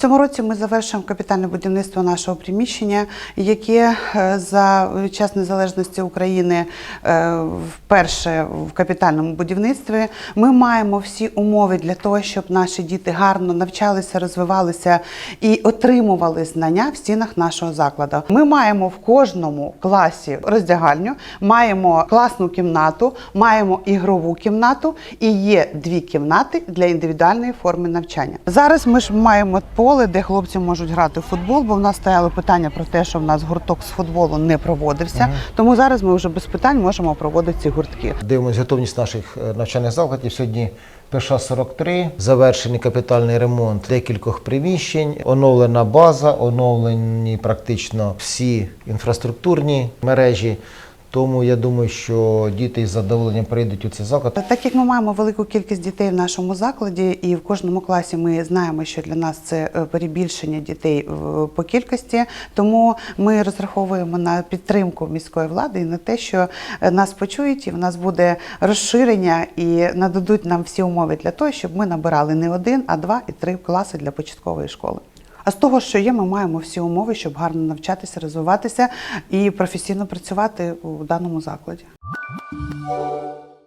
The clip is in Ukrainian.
цьому році ми завершуємо капітальне будівництво нашого приміщення, яке е, за час незалежності України е, вперше в капітальному будівництві. Ми маємо всі умови для того, щоб наші діти гарно навчалися, розвивалися і отримували знання в стінах нашого закладу. Ми маємо в кожному класі роздягальню, маємо класну кімнату, маємо ігрову кімнату і є дві кімнати для індивідуальної форми навчання. Зараз ми ж маємо поле, де хлопці можуть грати в футбол, бо в нас стояло питання про те, що в нас гурток з футболу не проводився. Тому зараз ми вже без питань можемо проводити ці гуртки. Дивимося готовність наших е, навчальних закладів. Сьогодні перша 43, завершений капітальний ремонт декількох приміщень, оновлена база, оновлені практично всі інфраструктурні мережі. Тому я думаю, що діти із задоволенням прийдуть у цей заклад. Так як ми маємо велику кількість дітей в нашому закладі, і в кожному класі ми знаємо, що для нас це е, перебільшення дітей в- по кількості, тому ми розраховуємо на підтримку міської влади і на те, що е, нас почують, і в нас буде розширення і нададуть нам всі умови для того, щоб ми набирали не один, а два і три класи для початкової школи. З того, що є, ми маємо всі умови, щоб гарно навчатися, розвиватися і професійно працювати у даному закладі.